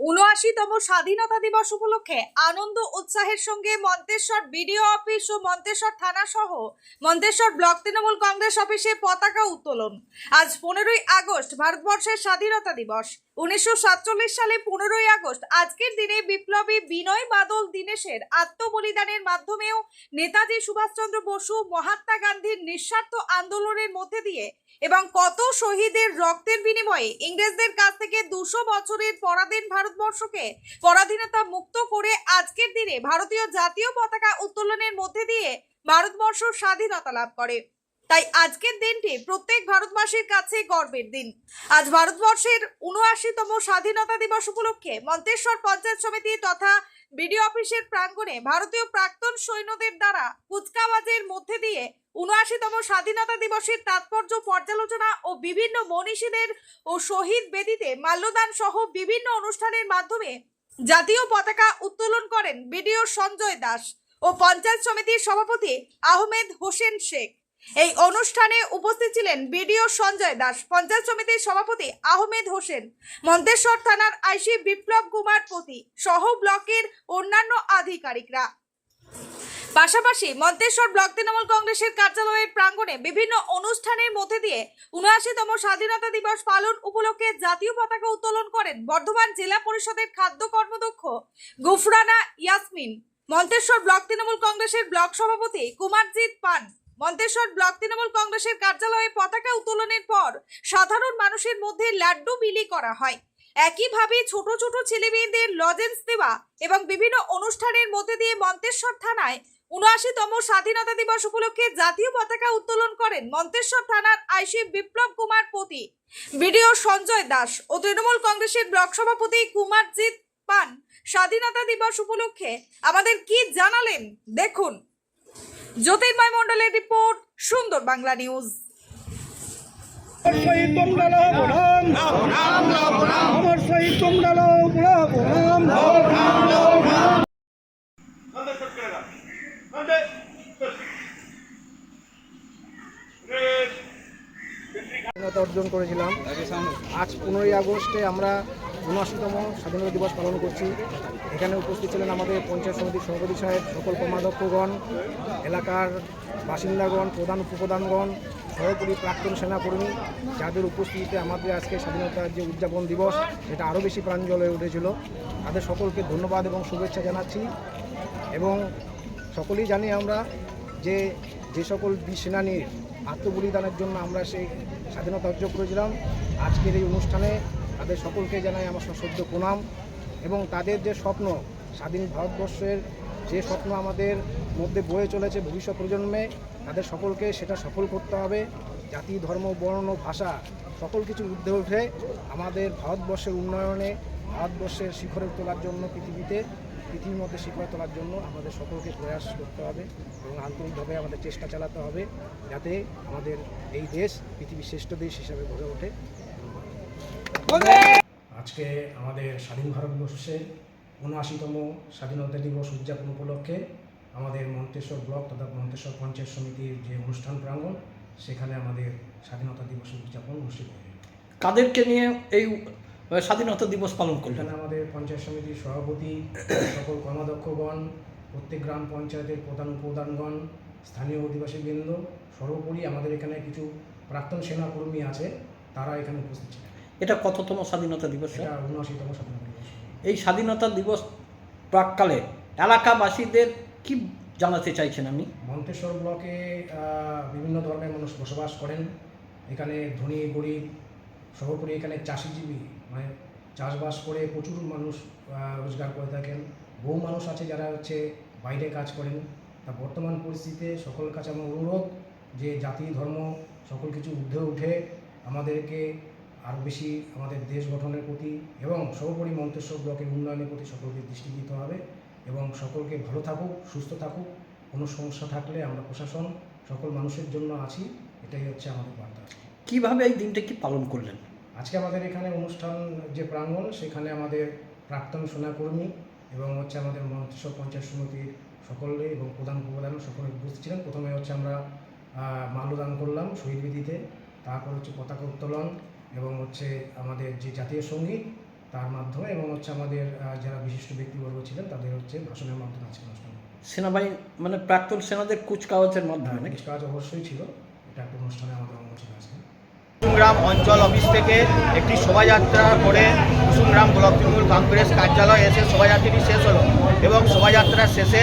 উনআশিতম স্বাধীনতা দিবস উপলক্ষে আনন্দ উৎসাহের সঙ্গে মন্তেশ্বর বিডিও অফিস ও মন্তেশ্বর থানা সহ মন্তেশ্বর ব্লক তৃণমূল কংগ্রেস অফিসে পতাকা উত্তোলন। আজ পনেরোই আগস্ট ভারতবর্ষের স্বাধীনতা দিবস। উনিশশো সাতচল্লিশ সালে পনেরোই আগস্ট আজকের দিনে বিপ্লবী বিনয় বাদল দীনেশের আত্মবলিদানের মাধ্যমেও নেতাজি সুভাষচন্দ্র বসু, মহাত্মা গান্ধীর নিঃস্বার্থ আন্দোলনের মধ্যে দিয়ে এবং কত শহীদের রক্তের বিনিময়ে ইংরেজদের কাছ থেকে দুশো বছরের পরাধীন ভারতবর্ষকে পরাধীনতা মুক্ত করে আজকের দিনে ভারতীয় জাতীয় পতাকা উত্তোলনের মধ্যে দিয়ে ভারতবর্ষ স্বাধীনতা লাভ করে। তাই আজকের দিনটি প্রত্যেক ভারতবাসীর কাছে গর্বের দিন। আজ ভারতবর্ষের উনআশিতম স্বাধীনতা দিবস উপলক্ষে মন্তেশ্বর পঞ্চায়েত সমিতি তথা বিডিও অফিসের প্রাঙ্গণে ভারতীয় প্রাক্তন সৈন্যদের দ্বারা কুচকাওয়াজের মধ্যে দিয়ে উনআশিতম স্বাধীনতা দিবসের তাৎপর্য পর্যালোচনা ও বিভিন্ন মনীষীদের ও শহীদ বেদিতে মাল্যদান সহ বিভিন্ন অনুষ্ঠানের মাধ্যমে জাতীয় পতাকা উত্তোলন করেন বিডিও সঞ্জয় দাস ও পঞ্চায়েত সমিতির সভাপতি আহমেদ হোসেন শেখ। এই অনুষ্ঠানে উপস্থিত ছিলেন বিডিও সঞ্জয় দাস, পঞ্চায়েত সমিতির সভাপতি আহমেদ হোসেন, মন্তেশ্বর থানার আইসি বিপ্লব কুমার পতি সহ ব্লকের অন্যান্য আধিকারিকরা। পাশাপাশি মন্তেশ্বর ব্লক তৃণমূল কংগ্রেসের কার্যালয়ের প্রাঙ্গণে বিভিন্ন অনুষ্ঠানের মধ্যে দিয়ে উনআশিতম স্বাধীনতা দিবস পালন উপলক্ষে জাতীয় পতাকা উত্তোলন করেন বর্ধমান জেলা পরিষদের খাদ্য কর্মদক্ষ গুফরানা ইয়াসমিন, মন্তেশ্বর ব্লক তৃণমূল কংগ্রেসের ব্লক সভাপতি কুমারজিৎ পান। মন্তেশ্বর ব্লক তৃণমূল কংগ্রেসের কার্যালয়ে পতাকা উত্তোলনের পর সাধারণ মানুষের মধ্যে লাড্ডু বিলি করা হয়। একইভাবে ছোট ছোট ছেলে মেয়েদের লজেন্স দেওয়া এবং বিভিন্ন অনুষ্ঠানের মধ্যে দিয়ে মন্তেশ্বর থানায় উনআশিতম স্বাধীনতা দিবস উপলক্ষে জাতীয় পতাকা উত্তোলন করেন মন্তেশ্বর থানার আইসি বিপ্লব কুমার পতি। বিডিও সঞ্জয় দাস ও তৃণমূল কংগ্রেসের ব্লক সভাপতি কুমারজিৎ পান। স্বাধীনতা দিবস উপলক্ষে আমাদের কি জানালেন? দেখুন। জ্যোতির্ময় মণ্ডলের রিপোর্ট সুন্দর বাংলা নিউজ। তোমরা প্রণাম আমার তোমরা প্রণাম অর্জন করেছিলাম। আজ পনেরোই আগস্টে আমরা উনআশিতম স্বাধীনতা দিবস পালন করছি। এখানে উপস্থিত ছিলেন আমাদের পঞ্চায়েত সমিতির সভাপতি সাহেব সকল কর্মাধ্যক্ষগণ এলাকার বাসিন্দাগণ, প্রধান উপপ্রধানগণ, সর্বোপরি প্রাক্তন সেনাকর্মী, যাদের উপস্থিতিতে আমাদের আজকে স্বাধীনতার যে উদযাপন দিবস সেটা আরও বেশি প্রাঞ্জল হয়ে উঠেছিল। তাদের সকলকে ধন্যবাদ এবং শুভেচ্ছা জানাচ্ছি। এবং সকলেই জানি আমরা যে যে সকল বীর সেনানীর আত্মবলিদানের জন্য আমরা সেই স্বাধীনতা অর্জন করেছিলাম। আজকের এই অনুষ্ঠানে তাদের সকলকে জানাই আমার সশ্রদ্ধ প্রণাম এবং তাদের যে স্বপ্ন, স্বাধীন ভারতবর্ষের যে স্বপ্ন আমাদের মধ্যে বয়ে চলেছে ভবিষ্যৎ প্রজন্মে, তাদের সকলকে সেটা সফল করতে হবে। জাতি, ধর্ম, বর্ণ, ভাষা, সকল কিছু ঊর্ধ্বে উঠে আমাদের ভারতবর্ষের উন্নয়নে, ভারতবর্ষের শিখরে তোলার জন্য পৃথিবীতে, পৃথিবীর মধ্যে শিখরে তোলার জন্য আমাদের সকলকে প্রয়াস করতে হবে এবং আন্তরিকভাবে আমাদের চেষ্টা চালাতে হবে যাতে আমাদের এই দেশ পৃথিবীর শ্রেষ্ঠ দেশ হিসাবে গড়ে ওঠে। আজকে আমাদের স্বাধীন ভারতবর্ষের উনআশিতম স্বাধীনতা দিবস উদযাপন উপলক্ষে আমাদের মন্তেশ্বর ব্লক তথা মন্তেশ্বর পঞ্চায়েত সমিতির যে অনুষ্ঠান প্রাঙ্গণ সেখানে আমাদের স্বাধীনতা দিবস উদযাপন অনুষ্ঠিত হয়েছে কাদেরকে নিয়ে এই স্বাধীনতা দিবস পালন করলেন? এখানে আমাদের পঞ্চায়েত সমিতির সভাপতি সকল কর্মাধ্যক্ষগণ প্রত্যেক গ্রাম পঞ্চায়েতের প্রধান উপপ্রধানগণ স্থানীয় অধিবাসীবৃন্দ সর্বোপরি আমাদের এখানে কিছু প্রাক্তন সেনাকর্মী আছে তারা এখানে উপস্থিত ছিলেন। এটা কততম স্বাধীনতা দিবস এই স্বাধীনতা দিবস প্রাককালে এলাকাবাসীদের কি জানাতে চাইছেন আমি মন্তেশ্বর ব্লকে বিভিন্ন ধরনের মানুষ বসবাস করেন। এখানে ধনী গরিব সর্বোপরি এখানে চাষিজীবী মানে চাষবাস করে প্রচুর মানুষ রোজগার করে থাকেন। বহু মানুষ আছে যারা হচ্ছে বাইরে কাজ করেন। তা বর্তমান পরিস্থিতিতে সকল কাছে আমার অনুরোধ যে জাতি ধর্ম সকল কিছু ঊর্ধ্বে উঠে আমাদেরকে আরও বেশি আমাদের দেশ গঠনের প্রতি এবং সর্বোপরি মন্তেশ্বর ব্লকের উন্নয়নের প্রতি সকলকে দৃষ্টি দিতে হবে এবং সকলকে ভালো থাকুক সুস্থ থাকুক কোনো সমস্যা থাকলে আমরা প্রশাসন সকল মানুষের জন্য আছি এটাই হচ্ছে আমাদের বার্তা। কীভাবে এই দিনটা কি পালন করলেন? আজকে আমাদের এখানে অনুষ্ঠান যে প্রাঙ্গণ সেখানে আমাদের প্রাক্তন সেনাকর্মী এবং হচ্ছে আমাদের মন্ত্রিসভা পঞ্চায়েত সমিতির সকলে এবং প্রধান উপপ্রধান সকলে উপস্থিত ছিলেন। প্রথমে হচ্ছে আমরা মাল্যদান করলাম শহীদ বেদিতে তারপর হচ্ছে পতাকা উত্তোলন এবং হচ্ছে আমাদের যে জাতীয় সংগীত তার মাধ্যমে এবং হচ্ছে আমাদের যারা বিশিষ্ট ব্যক্তিবর্গ ছিলেন তাদের হচ্ছে ভাষণের মাধ্যমে আছে অনুষ্ঠান সেনাবাহিনী মানে প্রাক্তন সেনাদের কুচকাওয়াজের মাধ্যমে নাকি? কাজ অবশ্যই ছিল। এটা একটা অনুষ্ঠানে আমাদের অঙ্গ ছিল আজকে। কুসুমগ্রাম অঞ্চল অফিস থেকে একটি শোভাযাত্রা করে কুসুমগ্রাম ব্লক তৃণমূল কংগ্রেস কার্যালয় এসে শোভাযাত্রাটি শেষ হলো এবং শোভাযাত্রার শেষে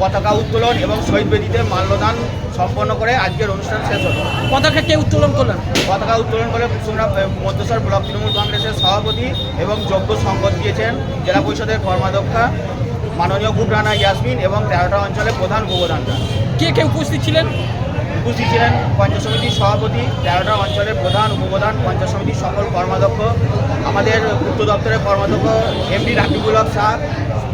পতাকা উত্তোলন এবং শহীদ বেদিতে মাল্যদান সম্পন্ন করে আজকের অনুষ্ঠান শেষ হলো। পতাকা কে উত্তোলন করলেন? পতাকা উত্তোলন করে কুসুমগ্রাম মধ্যসর ব্লক তৃণমূল কংগ্রেসের সভাপতি এবং যোগ্য সংবাদ দিয়েছেন জেলা পরিষদের কর্মাধ্যক্ষা মাননীয় গুবরানা ইয়াসমিন এবং তেরোটা অঞ্চলের প্রধান উপপ্রধানরা কে কে উপস্থিত ছিলেন? উপস্থিত ছিলেন পঞ্চায়েত সমিতির সভাপতি তেরোটা অঞ্চলের প্রধান উপপ্রধান পঞ্চায়েত সমিতির সকল কর্মাধ্যক্ষ আমাদের পূর্ত দপ্তরের কর্মাধ্যক্ষ এমডি রাকিবুল হক শাহ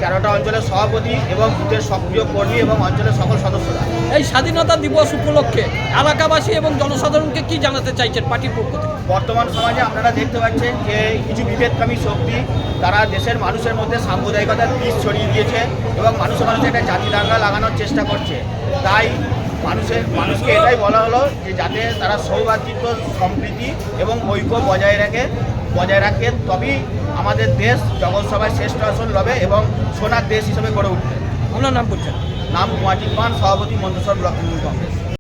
তেরোটা অঞ্চলের সভাপতি এবং বুথের সক্রিয় কর্মী এবং অঞ্চলের সকল সদস্যরা। এই স্বাধীনতা দিবস উপলক্ষে এলাকাবাসী এবং জনসাধারণকে কি জানাতে চাইছেন পার্টির পক্ষ থেকে? বর্তমান সমাজে আপনারা দেখতে পাচ্ছেন যে কিছু বিভেদকামী শক্তি তারা দেশের মানুষের মধ্যে সাম্প্রদায়িকতার বীজ ছড়িয়ে দিয়েছে এবং মানুষের মানুষে একটা জাতি দাঙ্গা লাগানোর চেষ্টা করছে। তাই মানুষের মানুষকে এটাই বলা হলো যে যাতে তারা সৌভাতৃত্ব সম্প্রীতি এবং ঐক্য বজায় রাখে বজায় রাখে। তবেই আমাদের দেশ জগৎসভায় শ্রেষ্ঠ আসন লবে এবং সোনার দেশ হিসেবে গড়ে উঠবে। আপনার নাম বলছেন নাম ওয়াজিদ খান সভাপতি মন্ত্রসর ব্লক তৃণমূল কংগ্রেস।